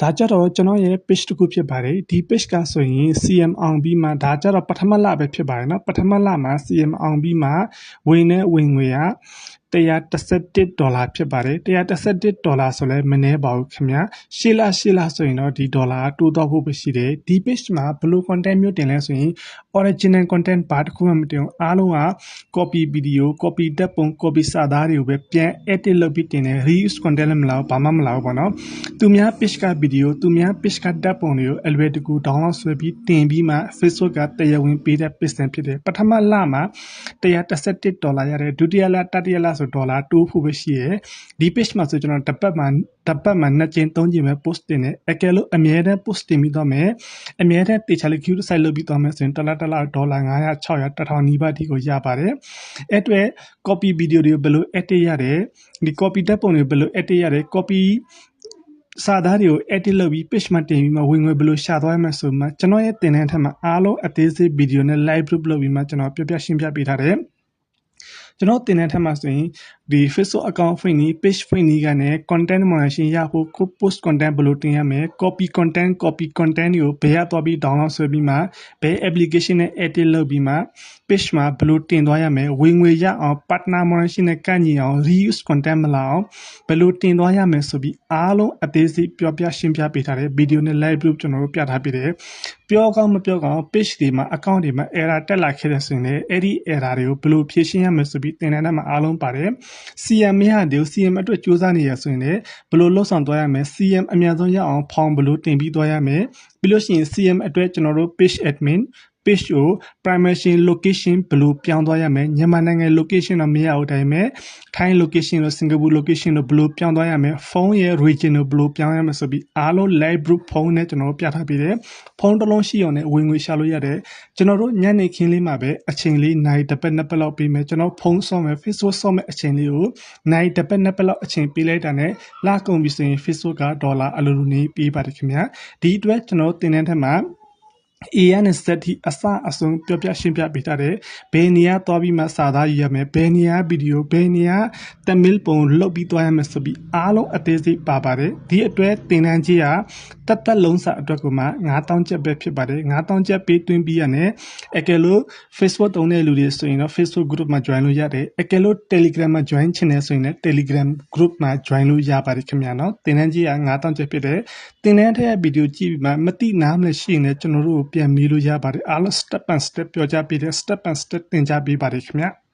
ဒါကြတော့ကျွန်တော်ရဲ့ page တစ်ခုဖြစ်ပါတယ်ဒီ page ကဆိုရင် CM အောင်ပြီးမှဒါကြတော့ပထမလပဲဖြစ်ပါတယ်เนาะပထမလမှာ CM အောင်ပြီးမှဝင်နဲ့ဝင်ငွေက 131ဒေါ်လာဖြစ်ပါတယ်131ဒေါ်လာဆိုလဲမနှဲပါဘူးခင်ဗျာရှေ့လရှေ့လဆိုရင်တော့ဒီဒေါ်လာတိုးတော့ဖို့ပဲရှိတယ်ဒီ page မှာဘယ်လို content မျိုးတင်လဲဆိုရင် original content ဘာတစ်ခုမှမတင်ဘူးအားလုံးက copy video copy တက်ပုံ copy စာသားတွေကိုပဲပြန် edit လုပ်ပြီးတင်တယ် reuse content လည်းမလာဘူးဘာမှမလာဘူးပေါ့နော်သူများ page က video သူများ page ကတက်ပုံတွေကိုအလွယ်တကူ download ဆွဲပြီးတင်ပြီးမှ Facebook ကတရားဝင်ပေးတဲ့ page ဖြစ်တယ်ပထမလမှာ131ဒေါ်လာရတယ်ဒုတိယလတတိယလဆိုဒေါ်လာတိုးဖို့ပဲရှိရယ်ဒီ page မှာဆိုကျွန်တော်တစ်ပတ်မှာတစ်ပတ်မှာနှစ်ကြိမ်သုံးကြိမ်ပဲ post တင်တယ်အကယ်လို့အမြဲတမ်း post တင်ပြီးတော့မယ်အမြဲတမ်းတေချာလေး queue site လုပ်ပြီးတော့မယ်ဆိုရင်တစ်လတစ်လဒေါ်လာ900 600 1000နီးပါးဒီကိုရပါတယ်အဲ့အတွက် copy video တွေကိုဘယ်လို edit ရတယ်ဒီ copy တက်ပုံတွေဘယ်လို edit ရတယ် copy စာသားတွေကို edit လုပ်ပြီး page မှာတင်ပြီးမှဝင်ငွေဘယ်လိုရှာသွားရမလဲဆိုမှကျွန်တော်ရဲ့သင်တန်းထက်မှာအားလုံးအသေးစိတ် video နဲ့ live group လုပ်ပြီးမှကျွန်တော်ပြပြရှင်းပြပေးထားတယ် ကျွန်တော်တင်တဲ့ထက်မှာဆိုရင် ဒီ Facebook account ဖွင့်နေ page ဖွင့်နေကနေ content moderation ရဖို့ ကို post content ဘယ်လိုတင်ရမလဲ copy content copy content တွေကိုဘယ်ရသွားပြီး download ဆွဲပြီးမှဘယ် application နဲ့ edit လုပ်ပြီးမှ page မှာဘယ်လိုတင်သွားရမလဲဝင်ငွေရအောင် partner moderation နဲ့ကန့်ညီအောင် reuse content မလာအောင်ဘယ်လိုတင်သွားရမလဲဆိုပြီးအားလုံးအသေးစိတ်ပြောပြရှင်းပြပေးထားတဲ့ video နဲ့ live group ကျွန်တော်တို့ပြထားပေးတယ်ပြောကောင်းမပြောကောင်း page တွေမှာ account တွေမှာ error တက်လာခဲ့တဲ့ဆိုရင်လည်းအဲ့ဒီ error တွေကိုဘယ်လိုဖြေရှင်းရမလဲဆိုပြီးသင်တန်းထဲမှာအားလုံးပါတယ် CM မရသေးဘူး CM အတွက်စူးစမ်းနေရဆိုရင်လည်းဘယ်လိုလှုပ်ဆောင်သွားရမလဲ CM အများဆုံးရအောင်ဖောင်ဘယ်လိုတင်ပြီးသွားရမလဲပြီးလို့ရှိရင် CM အတွက်ကျွန်တော်တို့ page admin page ကို primary location ဘယ်လိုပြောင်းသွားရမလဲမြန်မာနိုင်ငံ location တော့မရဘူးဒါပေမဲ့ထိုင်း location လို့ Singapore location လို့ဘယ်လိုပြောင်းသွားရမလဲဖုန်းရဲ့ region ကိုဘယ်လိုပြောင်းရမလဲဆိုပြီးအားလုံး live group ဖုန်းနဲ့ကျွန်တော်တို့ပြထားပေးတယ်ဖုန်းတစ်လုံးရှိအောင်နဲ့ဝင်ငွေရှာလို့ရတယ်ကျွန်တော်တို့ညနေခင်းလေးမှာပဲအချိန်လေးနိုင်တစ်ပတ်နှစ်ပတ်လောက်ပေးမယ်ကျွန်တော်ဖုန်းဆော့မယ် Facebook ဆော့မယ်အချိန်လေးကိုနိုင်တစ်ပတ်နှစ်ပတ်လောက်အချိန်ပေးလိုက်တာနဲ့လကုန်ပြီဆိုရင် Facebook ကဒေါ်လာအလိုလိုနေပေးပါတယ်ခင်ဗျာဒီအတွက်ကျွန်တော်တင်တဲ့ထက်မှာ A နဲ့ Z ထိအစအဆုံးပြောပြရှင်းပြပေးထားတယ်။ဘယ်နေရာသွားပြီးမှစာသားယူရမယ်။ဘယ်နေရာဗီဒီယိုဘယ်နေရာတမီလ်ပုံလုတ်ပြီးသွားရမယ်ဆိုပြီးအားလုံးအသေးစိတ်ပါပါတယ်။ဒီအတွက်သင်တန်းကြီးကတတ်တက်လုံးစာအတွက်ကိုမှ9000ကျပ်ပဲဖြစ်ပါတယ်။9000ကျပ်ပေးသွင်းပြီးရတယ်။အကယ်လို့ Facebook သုံးတဲ့လူတွေဆိုရင်တော့ Facebook group မှာ join လို့ရတယ်။အကယ်လို့ Telegram မှာ join ချင်တယ်ဆိုရင်လည်း Telegram group မှာ join လို့ရပါတယ်ခင်ဗျာနော်။သင်တန်းကြီးက9000ကျပ်ဖြစ်တယ်။သင်တန်းထက်ဗီဒီယိုကြည့်ပြီးမှမသိနားမလဲရှိရင်လည်းကျွန်တော်တို့ပြန်မေးလို့ရပါတယ်အားလုံး step by step ပြောကြပေးတယ် step by step သင်ကြားပေးပါတယ်ခင်ဗျာ။